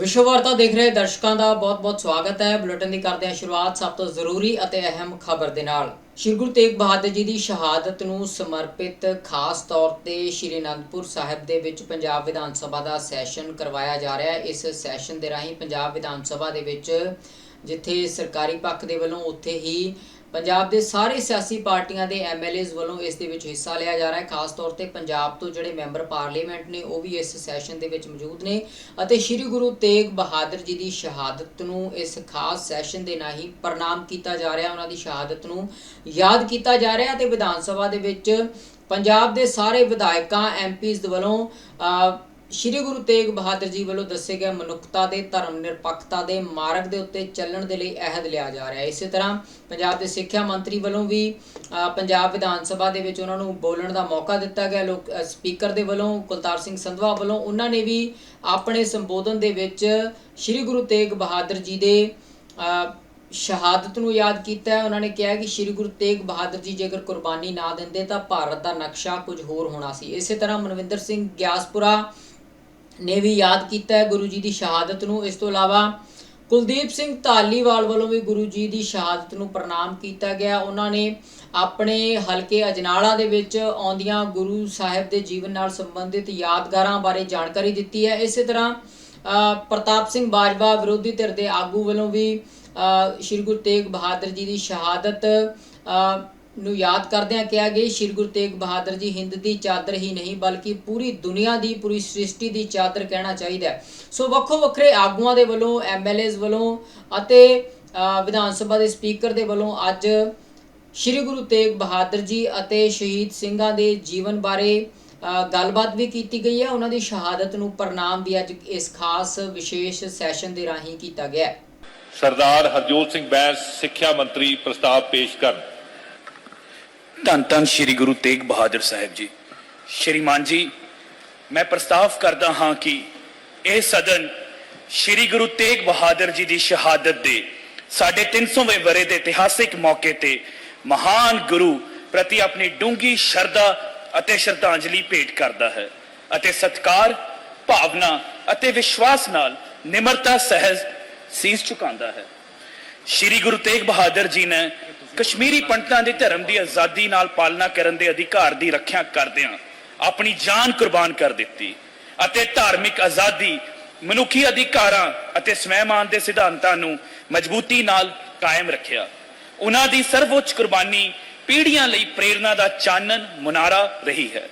ਵਿਸ਼ਵ ਵਾਰਤਾ ਦੇਖ ਰਹੇ ਦਰਸ਼ਕਾਂ ਦਾ ਬਹੁਤ-ਬਹੁਤ ਸਵਾਗਤ ਹੈ। ਬੁਲੇਟਿਨ ਦੀ ਕਰਦੇ ਹਾਂ ਸ਼ੁਰੂਆਤ ਸਭ ਤੋਂ ਜ਼ਰੂਰੀ ਅਤੇ ਅਹਿਮ ਖਬਰ ਦੇ ਨਾਲ। ਸ਼੍ਰੀ ਗੁਰੂ ਤੇਗ ਬਹਾਦਰ ਜੀ ਦੀ ਸ਼ਹਾਦਤ ਨੂੰ ਸਮਰਪਿਤ ਖਾਸ ਤੌਰ ਤੇ ਸ਼੍ਰੀ ਅਨੰਦਪੁਰ ਸਾਹਿਬ ਦੇ ਵਿੱਚ ਪੰਜਾਬ ਵਿਧਾਨ ਸਭਾ ਦਾ ਸੈਸ਼ਨ ਕਰਵਾਇਆ ਜਾ ਰਿਹਾ ਹੈ। ਇਸ ਸੈਸ਼ਨ ਦੇ ਰਾਹੀਂ ਪੰਜਾਬ ਵਿਧਾਨ ਸਭਾ ਦੇ ਵਿੱਚ ਜਿੱਥੇ ਸਰਕਾਰੀ ਪੱਖ ਦੇ ਵੱਲੋਂ ਉੱਥੇ ਹੀ ਪੰਜਾਬ ਦੇ ਸਾਰੇ ਸਿਆਸੀ ਪਾਰਟੀਆਂ ਦੇ ਐਮਐਲਏਜ਼ ਵੱਲੋਂ ਇਸ ਦੇ ਵਿੱਚ ਹਿੱਸਾ ਲਿਆ ਜਾ ਰਿਹਾ ਹੈ। ਖਾਸ ਤੌਰ ਤੇ ਪੰਜਾਬ ਤੋਂ ਜਿਹੜੇ ਮੈਂਬਰ ਪਾਰਲੀਮੈਂਟ ਨੇ, ਉਹ ਵੀ ਇਸ ਸੈਸ਼ਨ ਦੇ ਵਿੱਚ ਮੌਜੂਦ ਨੇ ਅਤੇ ਸ੍ਰੀ ਗੁਰੂ ਤੇਗ ਬਹਾਦਰ ਜੀ ਦੀ ਸ਼ਹਾਦਤ ਨੂੰ ਇਸ ਖਾਸ ਸੈਸ਼ਨ ਦੇ ਰਾਹੀਂ ਪ੍ਰਣਾਮ ਕੀਤਾ ਜਾ ਰਿਹਾ, ਉਹਨਾਂ ਦੀ ਸ਼ਹਾਦਤ ਨੂੰ ਯਾਦ ਕੀਤਾ ਜਾ ਰਿਹਾ ਤੇ ਵਿਧਾਨ ਸਭਾ ਦੇ ਵਿੱਚ ਪੰਜਾਬ ਦੇ ਸਾਰੇ ਵਿਧਾਇਕਾਂ ਐਮਪੀਜ਼ ਦੇ ਵੱਲੋਂ ਸ਼੍ਰੀ ਗੁਰੂ ਤੇਗ ਬਹਾਦਰ ਜੀ ਵੱਲੋਂ ਦੱਸੇ ਗਏ ਮਨੁੱਖਤਾ ਦੇ ਧਰਮ ਨਿਰਪੱਖਤਾ ਦੇ ਮਾਰਗ ਦੇ ਉੱਤੇ ਚੱਲਣ ਦੇ ਲਈ ਅਹਿਦ ਲਿਆ ਜਾ ਰਿਹਾ ਹੈ। ਇਸੇ ਤਰ੍ਹਾਂ ਪੰਜਾਬ ਦੇ ਸਿੱਖਿਆ ਮੰਤਰੀ ਵੱਲੋਂ ਵੀ ਪੰਜਾਬ ਵਿਧਾਨ ਸਭਾ ਦੇ ਵਿੱਚ ਉਹਨਾਂ ਨੂੰ ਬੋਲਣ ਦਾ ਮੌਕਾ ਦਿੱਤਾ ਗਿਆ। ਲੋਕ ਸਪੀਕਰ ਦੇ ਵੱਲੋਂ ਕੁਲਤਾਰ ਸਿੰਘ ਸੰਧਵਾ ਵੱਲੋਂ ਉਹਨਾਂ ਨੇ ਵੀ ਆਪਣੇ ਸੰਬੋਧਨ ਦੇ ਵਿੱਚ ਸ਼੍ਰੀ ਗੁਰੂ ਤੇਗ ਬਹਾਦਰ ਜੀ ਦੇ ਅ, ਸ਼ਹਾਦਤ ਨੂੰ ਯਾਦ ਕੀਤਾ ਹੈ। ਉਹਨਾਂ ਨੇ ਕਿਹਾ ਕਿ ਸ੍ਰੀ ਗੁਰੂ ਤੇਗ ਬਹਾਦਰ ਜੀ ਜੇਕਰ ਕੁਰਬਾਨੀ ਨਾ ਦਿੰਦੇ ਤਾਂ ਭਾਰਤ ਦਾ ਨਕਸ਼ਾ ਕੁਝ ਹੋਰ ਹੋਣਾ ਸੀ। ਇਸੇ ਤਰ੍ਹਾਂ ਮਨਵਿੰਦਰ ਸਿੰਘ ਗਿਆਸਪੁਰਾ ਨੇ ਵੀ ਯਾਦ ਕੀਤਾ ਹੈ ਗੁਰੂ ਜੀ ਦੀ ਸ਼ਹਾਦਤ ਨੂੰ। ਇਸ ਤੋਂ ਇਲਾਵਾ ਕੁਲਦੀਪ ਸਿੰਘ ਧਾਲੀਵਾਲ ਵੱਲੋਂ ਵੀ ਗੁਰੂ ਜੀ ਦੀ ਸ਼ਹਾਦਤ ਨੂੰ ਪ੍ਰਣਾਮ ਕੀਤਾ ਗਿਆ। ਉਹਨਾਂ ਨੇ ਆਪਣੇ ਹਲਕੇ ਅਜਨਾਲਾ ਦੇ ਵਿੱਚ ਆਉਂਦੀਆਂ ਗੁਰੂ ਸਾਹਿਬ ਦੇ ਜੀਵਨ ਨਾਲ ਸੰਬੰਧਿਤ ਯਾਦਗਾਰਾਂ ਬਾਰੇ ਜਾਣਕਾਰੀ ਦਿੱਤੀ ਹੈ। ਇਸੇ ਤਰ੍ਹਾਂ ਪ੍ਰਤਾਪ ਸਿੰਘ ਬਾਜਵਾ ਵਿਰੋਧੀ ਧਿਰ ਦੇ ਆਗੂ ਵੱਲੋਂ ਵੀ ਸ਼੍ਰੀ ਗੁਰੂ ਤੇਗ ਬਹਾਦਰ ਜੀ ਦੀ ਸ਼ਹਾਦਤ ਨੂੰ ਯਾਦ ਕਰਦਿਆਂ ਕਿਹਾ ਗਿਆ, ਸ਼੍ਰੀ ਗੁਰੂ ਤੇਗ ਬਹਾਦਰ ਜੀ ਹਿੰਦ ਦੀ ਚਾਦਰ ਹੀ ਨਹੀਂ, ਬਲਕਿ ਪੂਰੀ ਦੁਨੀਆ ਦੀ, ਪੂਰੀ ਸ੍ਰਿਸ਼ਟੀ ਦੀ ਚਾਦਰ ਕਹਿਣਾ ਚਾਹੀਦਾ ਸੋ ਵੱਖੋ ਵੱਖਰੇ ਆਗੂਆਂ ਦੇ ਵੱਲੋਂ ਐਮਐਲਏਜ਼ ਵੱਲੋਂ ਅਤੇ ਵਿਧਾਨ ਸਭਾ ਦੇ ਸਪੀਕਰ ਦੇ ਵੱਲੋਂ ਅੱਜ ਸ਼੍ਰੀ ਗੁਰੂ ਤੇਗ ਬਹਾਦਰ ਜੀ ਅਤੇ ਸ਼ਹੀਦ ਸਿੰਘਾਂ ਦੇ ਜੀਵਨ ਬਾਰੇ ਗੱਲਬਾਤ ਵੀ ਕੀਤੀ ਗਈ ਹੈ। ਉਹਨਾਂ ਦੀ ਸ਼ਹਾਦਤ ਨੂੰ ਪ੍ਰਣਾਮ ਵੀ ਅੱਜ ਇਸ ਖਾਸ ਵਿਸ਼ੇਸ਼ ਸੈਸ਼ਨ ਦੇ ਰਾਹੀਂ ਕੀਤਾ ਗਿਆ ਸਰਦਾਰ ਹਰਜੋਤ ਸਿੰਘ ਬੈਂਸ ਸਿੱਖਿਆ ਮੰਤਰੀ ਪ੍ਰਸਤਾਵ ਪੇਸ਼ ਕਰਨ। ਧੰਨ ਧੰਨ ਸ੍ਰੀ ਗੁਰੂ ਤੇਗ ਬਹਾਦਰ ਸਾਹਿਬ ਜੀ। ਸ਼੍ਰੀਮਾਨ ਜੀ, ਮੈਂ ਪ੍ਰਸਤਾਵ ਕਰਦਾ ਹਾਂ ਕਿ ਇਹ ਸਦਨ ਸ੍ਰੀ ਗੁਰੂ ਤੇਗ ਬਹਾਦਰ ਜੀ ਦੀ ਸ਼ਹਾਦਤ ਦੇ ਸਾਡੇ 300ਵੇਂ ਵਰੇ ਦੇ ਇਤਿਹਾਸਿਕ ਮੌਕੇ ਤੇ ਮਹਾਨ ਗੁਰੂ ਪ੍ਰਤੀ ਆਪਣੀ ਡੂੰਗੀ ਸ਼ਰਧਾ ਅਤੇ ਸ਼ਰਧਾਂਜਲੀ ਭੇਟ ਕਰਦਾ ਹੈ ਅਤੇ ਸਤਕਾਰ, ਭਾਵਨਾ ਅਤੇ ਵਿਸ਼ਵਾਸ ਨਾਲ ਨਿਮਰਤਾ, ਸਹਿਜ ਸੀਸ ਝੁਕਾਉਂਦਾ ਹੈ। ਸ਼੍ਰੀ ਗੁਰੂ ਤੇਗ ਬਹਾਦਰ ਜੀ ਨੇ ਕਸ਼ਮੀਰੀ ਪੰਡਤਾਂ ਦੇ ਧਰਮ ਦੀ ਆਜ਼ਾਦੀ ਨਾਲ ਪਾਲਣਾ ਕਰਨ ਦੇ ਅਧਿਕਾਰ ਦੀ ਰੱਖਿਆ ਕਰਦਿਆਂ ਆਪਣੀ ਜਾਨ ਕੁਰਬਾਨ ਕਰ ਦਿੱਤੀ ਅਤੇ ਧਾਰਮਿਕ ਆਜ਼ਾਦੀ, ਮਨੁੱਖੀ ਅਧਿਕਾਰਾਂ ਅਤੇ ਸਵੈਮਾਨ ਦੇ ਸਿਧਾਂਤਾਂ ਨੂੰ ਮਜ਼ਬੂਤੀ ਨਾਲ ਕਾਇਮ ਰੱਖਿਆ। ਉਹਨਾਂ ਦੀ ਸਰਵਉੱਚ ਕੁਰਬਾਨੀ ਪੀੜ੍ਹੀਆਂ ਲਈ ਪ੍ਰੇਰਣਾ ਦਾ ਚਾਨਣ, ਮੁਨਾਰਾ ਰਹੀ ਹੈ,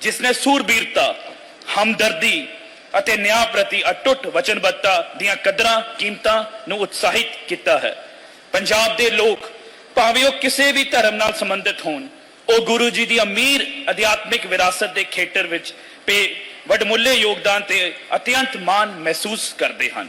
ਜਿਸ ਨੇ ਸੂਰਬੀਰਤਾ, ਹਮਦਰਦੀ ਅਤੇ ਨਿਆਂ ਪ੍ਰਤੀ ਅਟੁੱਟ ਵਚਨਬੱਧਤਾ ਦੀਆਂ ਕਦਰਾਂ ਕੀਮਤਾਂ ਨੂੰ ਉਤਸ਼ਾਹਿਤ ਕੀਤਾ ਹੈ। ਪੰਜਾਬ ਦੇ ਲੋਕ ਭਾਵੇਂ ਉਹ ਕਿਸੇ ਵੀ ਧਰਮ ਨਾਲ ਸੰਬੰਧਿਤ ਹੋਣ, ਉਹ ਗੁਰੂ ਜੀ ਦੀ ਅਮੀਰ ਅਧਿਆਤਮਿਕ ਵਿਰਾਸਤ ਦੇ ਖੇਤਰ ਵਿੱਚ ਪੇ ਵੱਡਮੁੱਲੇ ਯੋਗਦਾਨ ਤੇ ਅਤਿਅੰਤ ਮਾਣ ਮਹਿਸੂਸ ਕਰਦੇ ਹਨ।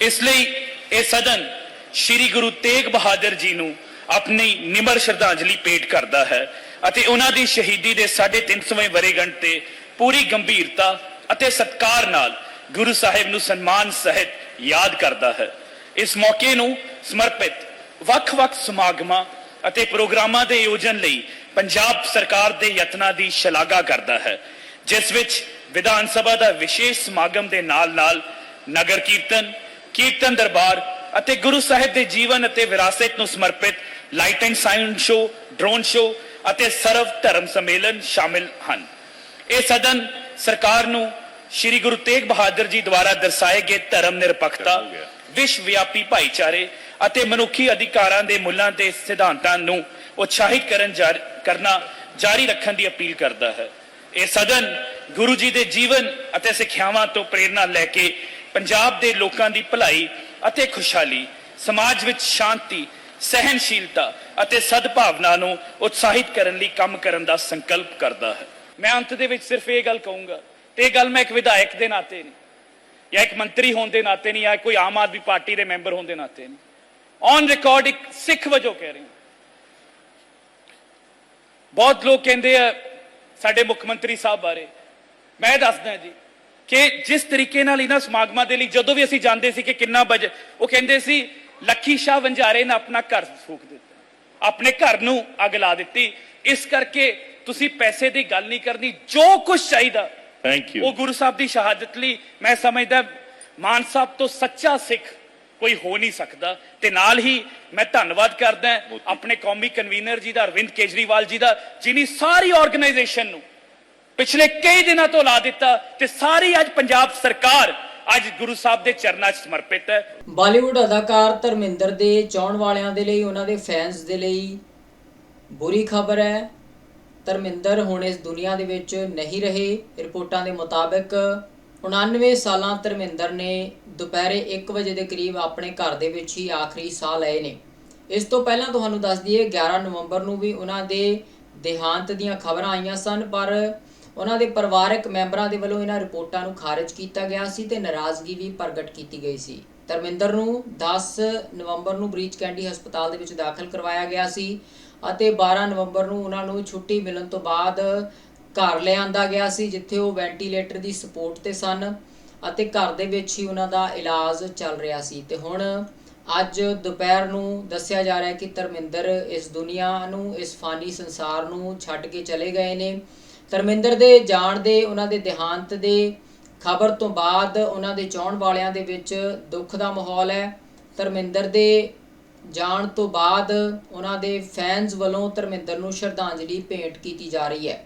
ਇਸ ਲਈ ਇਹ ਸਦਨ ਸ੍ਰੀ ਗੁਰੂ ਤੇਗ ਬਹਾਦਰ ਜੀ ਨੂੰ ਆਪਣੀ ਨਿਮਰ ਸ਼ਰਧਾਂਜਲੀ ਭੇਟ ਕਰਦਾ ਹੈ ਅਤੇ ਉਹਨਾਂ ਦੀ ਸ਼ਹੀਦੀ ਦੇ 350ਵੇਂ ਵਰੇਗੰਢ ਤੇ ਪੂਰੀ ਗੰਭੀਰਤਾ ਅਤੇ ਸਤਕਾਰ ਨਾਲ ਗੁਰੂ ਸਾਹਿਬ ਨੂੰ ਸਨਮਾਨ ਸਹਿਤ ਯਾਦ ਕਰਦਾ ਹੈ। ਇਸ ਮੌਕੇ ਨੂੰ ਸਮਰਪਿਤ ਵੱਖ-ਵੱਖ ਸਮਾਗਮਾਂ ਅਤੇ ਪ੍ਰੋਗਰਾਮਾਂ ਦੇ ਆਯੋਜਨ ਲਈ ਪੰਜਾਬ ਸਰਕਾਰ ਦੇ ਯਤਨਾਂ ਦੀ ਸ਼ਲਾਘਾ ਕਰਦਾ ਹੈ ਜਿਸ ਵਿੱਚ ਵਿਧਾਨ ਸਭਾ ਦਾ ਵਿਸ਼ੇਸ਼ ਸਮਾਗਮ ਦੇ ਨਾਲ-ਨਾਲ ਨਗਰ ਕੀਰਤਨ ਕੀਰਤਨ ਦਰਬਾਰ ਅਤੇ ਗੁਰੂ ਸਾਹਿਬ ਦੇ ਜੀਵਨ ਅਤੇ ਵਿਰਾਸਤ ਨੂੰ ਸਮਰਪਿਤ light and sound show drone show ਅਤੇ ਸਰਵ ਧਰਮ ਸੰਮੇਲਨ ਸ਼ਾਮਿਲ ਹਨ। ਇਹ ਸਦਨ ਸਰਕਾਰ ਨੂੰ ਸ੍ਰੀ ਗੁਰੂ ਤੇਗ ਬਹਾਦਰ ਜੀ ਦੁਆਰਾ ਦਰਸਾਏ ਗਏ ਧਰਮ ਨਿਰਪੱਖਤਾ ਵਿਸ਼ਵ ਵਿਆਪੀ ਭਾਈਚਾਰੇ ਅਤੇ ਮਨੁੱਖੀ ਅਧਿਕਾਰਾਂ ਦੇ ਮੁੱਲਾਂ ਤੇ ਸਿਧਾਂਤਾਂ ਨੂੰ ਉਤਸ਼ਾਹਿਤ ਕਰਨ ਜਾਰੀ ਕਰਨਾ ਜਾਰੀ ਰੱਖਣ ਦੀ ਅਪੀਲ ਕਰਦਾ ਹੈ। ਇਹ ਸਦਨ ਗੁਰੂ ਜੀ ਦੇ ਜੀਵਨ ਅਤੇ ਸਿੱਖਿਆਵਾਂ ਤੋਂ ਪ੍ਰੇਰਣਾ ਲੈ ਕੇ ਪੰਜਾਬ ਦੇ ਲੋਕਾਂ ਦੀ ਭਲਾਈ ਅਤੇ ਖੁਸ਼ਹਾਲੀ, ਸਮਾਜ ਵਿੱਚ ਸ਼ਾਂਤੀ ਸਹਿਨਸ਼ੀਲਤਾ ਅਤੇ ਸਦਭਾਵਨਾ ਨੂੰ ਉਤਸ਼ਾਹਿਤ ਕਰਨ ਲਈ ਕੰਮ ਕਰਨ ਦਾ ਸੰਕਲਪ ਕਰਦਾ ਹੈ। ਮੈਂ ਅੰਤ ਦੇ ਵਿੱਚ ਸਿਰਫ ਇਹ ਗੱਲ ਕਹੂੰਗਾ ਤੇ ਇਹ ਗੱਲ ਮੈਂ ਇੱਕ ਵਿਧਾਇਕ ਦੇ ਨਾਤੇ ਨਹੀਂ ਜਾਂ ਇੱਕ ਮੰਤਰੀ ਹੋਣ ਦੇ ਨਾਤੇ ਨਹੀਂ ਜਾਂ ਕੋਈ ਆਮ ਆਦਮੀ ਪਾਰਟੀ ਦੇ ਮੈਂਬਰ ਹੋਣ ਦੇ ਨਾਤੇ ਨਹੀਂ। ਔਨ ਰਿਕਾਰਡ ਇੱਕ ਸਿੱਖ ਵਜੋਂ ਕਹਿ ਰਹੀ ਹਾਂ। ਬਹੁਤ ਲੋਕ ਕਹਿੰਦੇ ਆ ਸਾਡੇ ਮੁੱਖ ਮੰਤਰੀ ਸਾਹਿਬ ਬਾਰੇ। ਮੈਂ ਦੱਸਦਾ ਜੀ ਕਿ ਜਿਸ ਤਰੀਕੇ ਨਾਲ ਇਹਨਾਂ ਸਮਾਗਮਾਂ ਦੇ ਲਈ ਜਦੋਂ ਵੀ ਅਸੀਂ ਜਾਂਦੇ ਸੀ ਕਿ ਕਿੰਨਾ ਬਜਟ ਉਹ ਕਹਿੰਦੇ ਸੀ ਲੱਖੀ ਸ਼ਾਹ ਵੰਜਾਰੇ ਨੇ ਆਪਣਾ ਘਰ ਫੂਕ ਦਿੱਤਾ। ਆਪਣੇ ਘਰ ਨੂੰ ਅੱਗ ਲਾ ਦਿੱਤੀ। ਇਸ ਕਰਕੇ ਤੁਸੀਂ ਪੈਸੇ ਦੀ ਗੱਲ ਨਹੀਂ ਕਰਨੀ। ਜੋ ਕੁਝ ਚਾਹੀਦਾ ਥੈਂਕ ਯੂ ਉਹ ਗੁਰੂ ਸਾਹਿਬ ਦੀ ਸ਼ਹਾਦਤ ਲਈ ਮੈਂ ਸਮਝਦਾ ਮਾਨ ਸਾਹਿਬ ਤੋਂ ਸੱਚਾ ਸਿੱਖ ਕੋਈ ਹੋ ਨਹੀਂ ਸਕਦਾ। ਤੇ ਨਾਲ ਹੀ ਮੈਂ ਧੰਨਵਾਦ ਕਰਦਾ ਆਪਣੇ ਕੌਮੀ ਕਨਵੀਨਰ ਜੀ ਦਾ ਅਰਵਿੰਦ ਕੇਜਰੀਵਾਲ ਜੀ ਦਾ ਜਿਨੀ ਸਾਰੀ ਆਰਗੇਨਾਈਜੇਸ਼ਨ ਨੂੰ ਪਿਛਲੇ ਕਈ ਦਿਨਾਂ ਤੋਂ ਲਾ ਦਿੱਤਾ ਤੇ ਸਾਰੀ ਅੱਜ ਪੰਜਾਬ ਸਰਕਾਰ ਅੱਜ ਗੁਰੂ ਸਾਹਿਬ ਦੇ ਚਰਨਾਂ 'ਚ ਸਮਰਪਿਤ ਹੈ। ਬਾਲੀਵੁੱਡ ਅਦਾਕਾਰ ਧਰਮਿੰਦਰ ਦੇ ਚਾਹਣ ਵਾਲਿਆਂ ਦੇ ਲਈ ਉਹਨਾਂ ਦੇ ਫੈਨਸ ਦੇ ਲਈ ਬੁਰੀ ਖਬਰ ਹੈ। ਧਰਮਿੰਦਰ ਹੁਣ ਇਸ ਦੁਨੀਆ ਦੇ ਵਿੱਚ ਨਹੀਂ ਰਹੇ। ਰਿਪੋਰਟਾਂ ਦੇ ਮੁਤਾਬਕ 99 ਸਾਲਾਂ ਧਰਮਿੰਦਰ ਨੇ ਦੁਪਹਿਰੇ 1 ਵਜੇ ਦੇ ਕਰੀਬ ਆਪਣੇ ਘਰ ਦੇ ਵਿੱਚ ਹੀ ਆਖਰੀ ਸਾਹ ਲਏ ਨੇ। ਇਸ ਤੋਂ ਪਹਿਲਾਂ ਤੁਹਾਨੂੰ ਦੱਸ ਦਈਏ 11 ਨਵੰਬਰ ਨੂੰ ਵੀ ਉਹਨਾਂ ਦੇ ਦੇਹਾਂਤ ਦੀਆਂ ਖਬਰਾਂ ਆਈਆਂ ਸਨ, ਪਰ ਉਹਨਾਂ ਦੇ ਪਰਿਵਾਰਕ ਮੈਂਬਰਾਂ ਦੇ ਵੱਲੋਂ ਇਹਨਾਂ ਰਿਪੋਰਟਾਂ ਨੂੰ ਖਾਰਜ ਕੀਤਾ ਗਿਆ ਸੀ ਤੇ ਨਾਰਾਜ਼ਗੀ ਵੀ ਪ੍ਰਗਟ ਕੀਤੀ ਗਈ ਸੀ। ਧਰਮਿੰਦਰ ਨੂੰ 10 ਨਵੰਬਰ ਨੂੰ ਬ੍ਰੀਚ ਕੈਂਡੀ ਹਸਪਤਾਲ ਦੇ ਵਿੱਚ ਦਾਖਲ ਕਰਵਾਇਆ ਗਿਆ ਸੀ ਅਤੇ 12 ਨਵੰਬਰ ਨੂੰ ਉਹਨਾਂ ਨੂੰ ਛੁੱਟੀ ਮਿਲਣ ਤੋਂ ਬਾਅਦ ਘਰ ਲਿਆਂਦਾ ਗਿਆ ਸੀ, ਜਿੱਥੇ ਉਹ ਵੈਂਟੀਲੇਟਰ ਦੀ ਸਪੋਰਟ ਤੇ ਸਨ ਅਤੇ ਘਰ ਦੇ ਵਿੱਚ ਹੀ ਉਹਨਾਂ ਦਾ ਇਲਾਜ ਚੱਲ ਰਿਹਾ ਸੀ। ਤੇ ਹੁਣ ਅੱਜ ਦੁਪਹਿਰ ਨੂੰ ਦੱਸਿਆ ਜਾ ਰਿਹਾ ਕਿ ਧਰਮਿੰਦਰ ਇਸ ਦੁਨੀਆ ਨੂੰ, ਇਸ ਫਾਨੀ ਸੰਸਾਰ ਨੂੰ ਛੱਡ ਕੇ ਚਲੇ ਗਏ ਨੇ। ਧਰਮਿੰਦਰ ਦੇ ਜਾਣ ਦੇ, ਉਹਨਾਂ ਦੇ ਦੇਹਾਂਤ ਦੇ ਖਬਰ ਤੋਂ ਬਾਅਦ ਉਹਨਾਂ ਦੇ ਚਾਹਣ ਵਾਲਿਆਂ ਦੇ ਵਿੱਚ ਦੁੱਖ ਦਾ ਮਾਹੌਲ ਹੈ। ਧਰਮਿੰਦਰ ਦੇ ਜਾਣ ਤੋਂ ਬਾਅਦ ਉਹਨਾਂ ਦੇ ਫੈਨਸ ਵੱਲੋਂ ਧਰਮਿੰਦਰ ਨੂੰ ਸ਼ਰਧਾਂਜਲੀ ਭੇਂਟ ਕੀਤੀ ਜਾ ਰਹੀ ਹੈ।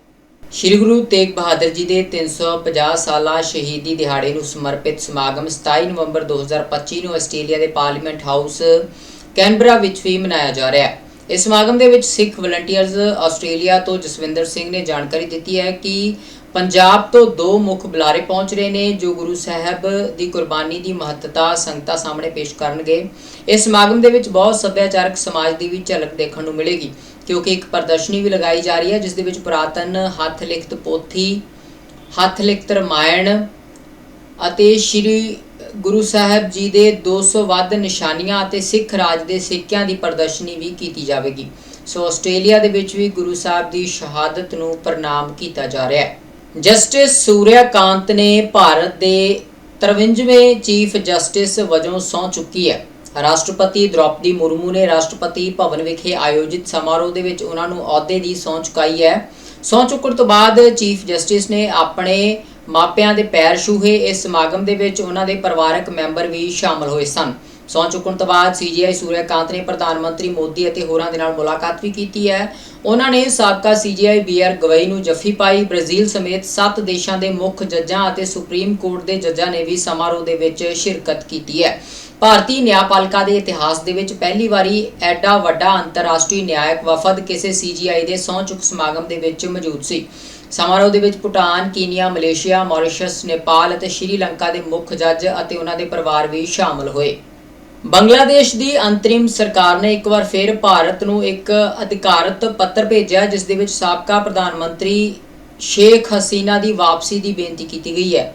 ਸ਼੍ਰੀ ਗੁਰੂ ਤੇਗ ਬਹਾਦਰ ਜੀ ਦੇ 350 ਸਾਲਾ ਸ਼ਹੀਦੀ ਦਿਹਾੜੇ ਨੂੰ ਸਮਰਪਿਤ ਸਮਾਗਮ 27 ਨਵੰਬਰ 2025 ਨੂੰ ਆਸਟ੍ਰੇਲੀਆ ਦੇ ਪਾਰਲੀਮੈਂਟ ਹਾਊਸ, ਕੈਨਬਰਾ ਵਿੱਚ ਵੀ ਮਨਾਇਆ ਜਾ ਰਿਹਾ ਹੈ। ਇਸ ਸਮਾਗਮ ਦੇ ਵਿੱਚ ਸਿੱਖ ਵਲੰਟੀਅਰਸ ਆਸਟ੍ਰੇਲੀਆ ਤੋਂ ਜਸਵਿੰਦਰ ਸਿੰਘ ਨੇ ਜਾਣਕਾਰੀ ਦਿੱਤੀ ਹੈ ਕਿ ਪੰਜਾਬ ਤੋਂ ਦੋ ਮੁੱਖ ਬੁਲਾਰੇ ਪਹੁੰਚ ਰਹੇ ਨੇ ਜੋ ਗੁਰੂ ਸਾਹਿਬ ਦੀ ਕੁਰਬਾਨੀ ਦੀ ਮਹੱਤਤਾ ਸੰਗਤਾਂ ਸਾਹਮਣੇ ਪੇਸ਼ ਕਰਨਗੇ। ਇਸ ਸਮਾਗਮ ਦੇ ਵਿੱਚ ਬਹੁਤ ਸੱਭਿਆਚਾਰਕ ਸਮਾਜ ਦੀ ਵੀ ਝਲਕ ਦੇਖਣ ਨੂੰ ਮਿਲੇਗੀ। ਕਿਉਂਕਿ ਇੱਕ ਪ੍ਰਦਰਸ਼ਨੀ ਵੀ ਲਗਾਈ ਜਾ ਰਹੀ ਹੈ, ਜਿਸ ਦੇ ਵਿੱਚ ਪੁਰਾਤਨ ਹੱਥ ਲਿਖਤ ਪੋਥੀ ਹੱਥ ਲਿਖਤ ਰਮਾਇਣ ਅਤੇ ਸ੍ਰੀ ਗੁਰੂ ਸਾਹਿਬ ਜੀ ਦੇ 200 ਵੱਧ ਨਿਸ਼ਾਨੀਆਂ ਅਤੇ ਸਿੱਖ ਰਾਜ ਦੇ ਸਿੱਕਿਆਂ ਦੀ ਪ੍ਰਦਰਸ਼ਨੀ ਵੀ ਕੀਤੀ ਜਾਵੇਗੀ। ਸੋ ਆਸਟ੍ਰੇਲੀਆ ਦੇ ਵਿੱਚ ਵੀ ਗੁਰੂ ਸਾਹਿਬ ਦੀ ਸ਼ਹਾਦਤ ਨੂੰ ਪ੍ਰਣਾਮ ਕੀਤਾ ਜਾ ਰਿਹਾ ਹੈ। ਜਸਟਿਸ ਸੂਰਿਆਕਾਂਤ ਨੇ ਭਾਰਤ ਦੇ 53ਵੇਂ ਚੀਫ ਜਸਟਿਸ ਵਜੋਂ ਸਹੁੰ ਚੁੱਕੀ ਹੈ। ਰਾਸ਼ਟਰਪਤੀ ਦ੍ਰੋਪਦੀ ਮੁਰਮੂ ਨੇ ਰਾਸ਼ਟਰਪਤੀ ਭਵਨ ਵਿਖੇ ਆਯੋਜਿਤ ਸਮਾਰੋਹ ਦੇ ਵਿੱਚ ਉਹਨਾਂ ਨੂੰ ਅਹੁਦੇ ਦੀ ਸਹੁੰ ਚੁਕਾਈ ਹੈ। ਸਹੁੰ ਚੁੱਕਣ ਤੋਂ ਬਾਅਦ ਚੀਫ ਜਸਟਿਸ ਨੇ ਆਪਣੇ ਮਾਪਿਆਂ ਦੇ ਪੈਰ ਛੂਹੇ। ਇਸ ਸਮਾਗਮ ਦੇ ਵਿੱਚ ਉਹਨਾਂ ਦੇ ਪਰਿਵਾਰਕ ਮੈਂਬਰ ਵੀ ਸ਼ਾਮਲ ਹੋਏ ਸਨ। ਸਹੁੰ ਚੁੱਕਣ ਤੋਂ ਬਾਅਦ ਸੀਜੀਆਈ ਸੂਰਿਆਕਾਂਤ ਨੇ ਪ੍ਰਧਾਨ ਮੰਤਰੀ ਮੋਦੀ ਅਤੇ ਹੋਰਾਂ ਦੇ ਨਾਲ ਮੁਲਾਕਾਤ ਵੀ ਕੀਤੀ ਹੈ। ਉਹਨਾਂ ਨੇ ਸਾਬਕਾ ਸੀਜੀਆਈ ਬੀਆਰ ਗਵਈ ਨੂੰ ਜੱਫੀ ਪਾਈ। ਬ੍ਰਾਜ਼ੀਲ ਸਮੇਤ 7 ਦੇਸ਼ਾਂ ਦੇ ਮੁੱਖ ਜੱਜਾਂ ਅਤੇ ਸੁਪਰੀਮ ਕੋਰਟ ਦੇ ਜੱਜਾਂ ਨੇ ਵੀ ਸਮਾਰੋਹ ਦੇ ਵਿੱਚ ਸ਼ਿਰਕਤ ਕੀਤੀ ਹੈ। ਭਾਰਤੀ ਨਿਆਂਪਾਲਿਕਾ ਦੇ ਇਤਿਹਾਸ ਦੇ ਵਿੱਚ ਪਹਿਲੀ ਵਾਰੀ ਐਡਾ ਵੱਡਾ ਅੰਤਰਰਾਸ਼ਟਰੀ ਨਿਆਇਕ ਵਫਦ ਕਿਸੇ ਸੀਜੀਆਈ ਦੇ ਸਹੁੰ ਚੁੱਕ ਸਮਾਗਮ ਦੇ ਵਿੱਚ ਮੌਜੂਦ ਸੀ। ਸਮਾਰੋਹ ਦੇ ਵਿੱਚ Bhutan, Kenya, Malaysia, Mauritius, Nepal ਅਤੇ ਸ਼੍ਰੀਲੰਕਾ ਦੇ ਮੁੱਖ ਜੱਜ ਅਤੇ ਉਹਨਾਂ ਦੇ ਪਰਿਵਾਰ ਵੀ ਸ਼ਾਮਲ ਹੋਏ। ਬੰਗਲਾਦੇਸ਼ ਦੀ ਅੰਤਰਿਮ ਸਰਕਾਰ ਨੇ ਇੱਕ ਵਾਰ ਫਿਰ ਭਾਰਤ ਨੂੰ ਇੱਕ ਅਧਿਕਾਰਤ ਪੱਤਰ ਭੇਜਿਆ ਜਿਸ ਦੇ ਵਿੱਚ ਸਾਬਕਾ ਪ੍ਰਧਾਨ ਮੰਤਰੀ ਸ਼ੇਖ ਹਸੀਨਾ ਦੀ ਵਾਪਸੀ ਦੀ ਬੇਨਤੀ ਕੀਤੀ ਗਈ ਹੈ।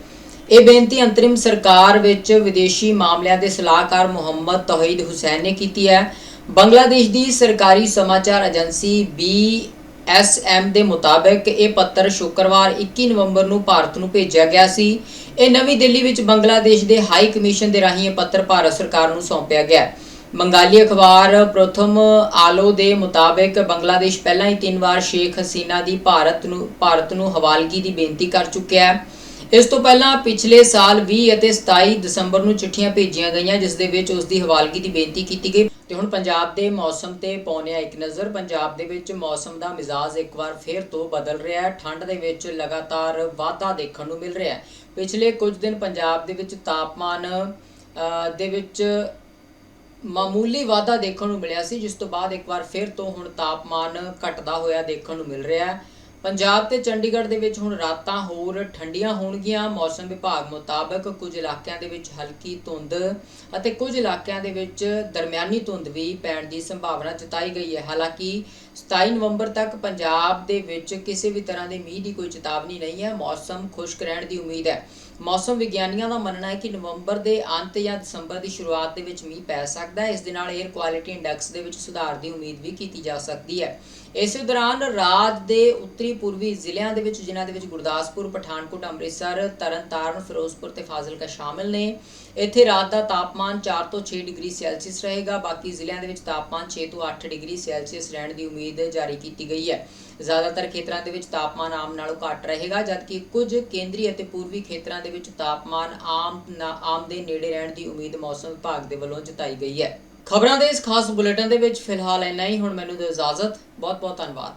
ਇਹ ਬੇਨਤੀ ਅੰਤਰਿਮ ਸਰਕਾਰ ਵਿੱਚ ਵਿਦੇਸ਼ੀ ਮਾਮਲਿਆਂ ਦੇ ਸਲਾਹਕਾਰ ਮੁਹੰਮਦ ਤੌਹੀਦ ਹੁਸੈਨ ਨੇ ਕੀਤੀ ਹੈ। ਬੰਗਲਾਦੇਸ਼ ਦੀ ਸਰਕਾਰੀ ਸਮਾਚਾਰ ਏਜੰਸੀ BSM ਦੇ ਮੁਤਾਬਕ ਇਹ ਪੱਤਰ ਸ਼ੁੱਕਰਵਾਰ 21 ਨਵੰਬਰ ਨੂੰ ਭਾਰਤ ਨੂੰ ਭੇਜਿਆ ਗਿਆ ਸੀ। ਇਹ ਨਵੀਂ ਦਿੱਲੀ ਵਿੱਚ ਬੰਗਲਾਦੇਸ਼ ਦੇ ਹਾਈ ਕਮਿਸ਼ਨ ਦੇ ਰਾਹੀਂ ਇਹ ਪੱਤਰ ਭਾਰਤ ਸਰਕਾਰ ਨੂੰ ਸੌਂਪਿਆ ਗਿਆ। ਹੈ ਬੰਗਾਲੀ ਅਖਬਾਰ ਪ੍ਰਥਮ ਆਲੋ ਦੇ ਮੁਤਾਬਕ ਬੰਗਲਾਦੇਸ਼ ਪਹਿਲਾਂ ਹੀ ਤਿੰਨ ਵਾਰ ਸ਼ੇਖ ਹਸੀਨਾ ਦੀ ਭਾਰਤ ਨੂੰ ਭਾਰਤ ਨੂੰ ਹਵਾਲਗੀ ਦੀ ਬੇਨਤੀ ਕਰ ਚੁੱਕਿਆ ਹੈ। ਇਸ ਤੋਂ ਪਹਿਲਾਂ ਪਿਛਲੇ ਸਾਲ 20 ਅਤੇ 27 ਦਸੰਬਰ ਨੂੰ ਚਿੱਠੀਆਂ ਭੇਜੀਆਂ ਗਈਆਂ, ਜਿਸ ਦੇ ਵਿੱਚ ਉਸ ਦੀ ਹਵਾਲਗੀ ਦੀ ਬੇਨਤੀ ਕੀਤੀ ਗਈ ਤੇ ਹੁਣ ਪੰਜਾਬ ਦੇ ਮੌਸਮ ਤੇ ਪਾਉਂਦੇ ਆ ਇੱਕ ਨਜ਼ਰ। ਪੰਜਾਬ ਦੇ ਵਿੱਚ ਮੌਸਮ ਦਾ ਮਿਜ਼ਾਜ ਇੱਕ ਵਾਰ ਫੇਰ ਤੋਂ ਬਦਲ ਰਿਹਾ ਹੈ। ਠੰਡ ਦੇ ਵਿੱਚ ਲਗਾਤਾਰ ਵਾਧਾ ਦੇਖਣ ਨੂੰ ਮਿਲ ਰਿਹਾ ਹੈ। ਪਿਛਲੇ ਕੁਝ ਦਿਨ ਪੰਜਾਬ ਦੇ ਵਿੱਚ ਤਾਪਮਾਨ ਦੇ ਵਿੱਚ ਮਾਮੂਲੀ ਵਾਧਾ ਦੇਖਣ ਨੂੰ ਮਿਲਿਆ ਸੀ, ਜਿਸ ਤੋਂ ਬਾਅਦ ਇੱਕ ਵਾਰ ਫਿਰ ਤੋਂ ਹੁਣ ਤਾਪਮਾਨ ਘਟਦਾ ਹੋਇਆ ਦੇਖਣ ਨੂੰ ਮਿਲ ਰਿਹਾ ਹੈ। ਪੰਜਾਬ ਤੇ ਚੰਡੀਗੜ੍ਹ ਦੇ ਵਿੱਚ ਹੁਣ ਰਾਤਾਂ ਹੋਰ ਠੰਡੀਆਂ ਹੋਣਗੀਆਂ। ਮੌਸਮ ਵਿਭਾਗ ਮੁਤਾਬਕ ਕੁਝ ਇਲਾਕਿਆਂ ਦੇ ਵਿੱਚ ਹਲਕੀ ਧੁੰਦ ਅਤੇ ਕੁਝ ਇਲਾਕਿਆਂ ਦੇ ਵਿੱਚ ਦਰਮਿਆਨੀ ਧੁੰਦ ਵੀ ਪੈਣ ਦੀ ਸੰਭਾਵਨਾ ਜਤਾਈ ਗਈ ਹੈ। ਹਾਲਾਂਕਿ 27 ਨਵੰਬਰ ਤੱਕ ਪੰਜਾਬ ਦੇ ਵਿੱਚ ਕਿਸੇ ਵੀ ਤਰ੍ਹਾਂ ਦੇ ਮੀਂਹ ਦੀ ਕੋਈ ਚੇਤਾਵਨੀ ਨਹੀਂ ਹੈ। ਮੌਸਮ ਖੁਸ਼ਕ ਰਹਿਣ ਦੀ ਉਮੀਦ ਹੈ। ਮੌਸਮ ਵਿਗਿਆਨੀਆਂ ਦਾ ਮੰਨਣਾ ਹੈ ਕਿ ਨਵੰਬਰ ਦੇ ਅੰਤ ਜਾਂ ਦਸੰਬਰ ਦੀ ਸ਼ੁਰੂਆਤ ਦੇ ਵਿੱਚ ਮੀਂਹ ਪੈ ਸਕਦਾ ਹੈ। ਇਸ ਦੇ ਨਾਲ 에ਅਰ ਕੁਆਲਿਟੀ ਇੰਡੈਕਸ ਦੇ ਵਿੱਚ ਸੁਧਾਰ ਦੀ ਉਮੀਦ ਵੀ ਕੀਤੀ ਜਾ ਸਕਦੀ ਹੈ। ਇਸੇ ਦੌਰਾਨ ਰਾਜ ਦੇ ਉੱਤਰੀ ਪੂਰਬੀ ਜ਼ਿਲ੍ਹਿਆਂ ਦੇ ਵਿੱਚ, ਜਿਨ੍ਹਾਂ ਦੇ ਵਿੱਚ ਗੁਰਦਾਸਪੁਰ, ਪਠਾਨਕੋਟ, ਅੰਮ੍ਰਿਤਸਰ, ਤਰਨਤਾਰਨ, ਫਿਰੋਜ਼ਪੁਰ ਤੇ ਫਾਜ਼ਿਲਕਾ ਸ਼ਾਮਿਲ ਨੇ, ਇੱਥੇ ਰਾਤ ਦਾ ਤਾਪਮਾਨ 4 ਤੋਂ 6 ਡਿਗਰੀ ਸੈਲਸੀਅਸ ਰਹੇਗਾ। ਬਾਕੀ ਜ਼ਿਲ੍ਹਿਆਂ ਦੇ ਵਿੱਚ ਤਾਪਮਾਨ 6 ਤੋਂ 8 ਡਿਗਰੀ ਸੈਲਸੀਅਸ ਰਹਿਣ ਦੀ ਉਮੀਦ ਉਮੀਦ ਜਾਰੀ ਕੀਤੀ ਗਈ ਹੈ। ਜ਼ਿਆਦਾਤਰ ਖੇਤਰਾਂ ਦੇ ਵਿੱਚ ਤਾਪਮਾਨ ਆਮ ਨਾਲੋਂ ਘੱਟ ਰਹੇਗਾ, ਜਦਕਿ ਕੁਝ ਕੇਂਦਰੀ ਅਤੇ ਪੂਰਬੀ ਖੇਤਰਾਂ ਦੇ ਵਿੱਚ ਤਾਪਮਾਨ ਆਮ ਆਮ ਦੇ ਨੇੜੇ ਰਹਿਣ ਦੀ ਉਮੀਦ ਮੌਸਮ ਵਿਭਾਗ ਦੇ ਵੱਲੋਂ ਜਤਾਈ ਗਈ ਹੈ। ਖਬਰਾਂ ਦੇ ਇਸ ਖਾਸ ਬੁਲੇਟਿਨ ਦੇ ਵਿੱਚ ਫਿਲਹਾਲ ਇੰਨਾ ਹੀ। ਹੁਣ ਮੈਨੂੰ ਦਿਓ ਇਜਾਜ਼ਤ। ਬਹੁਤ ਬਹੁਤ ਧੰਨਵਾਦ।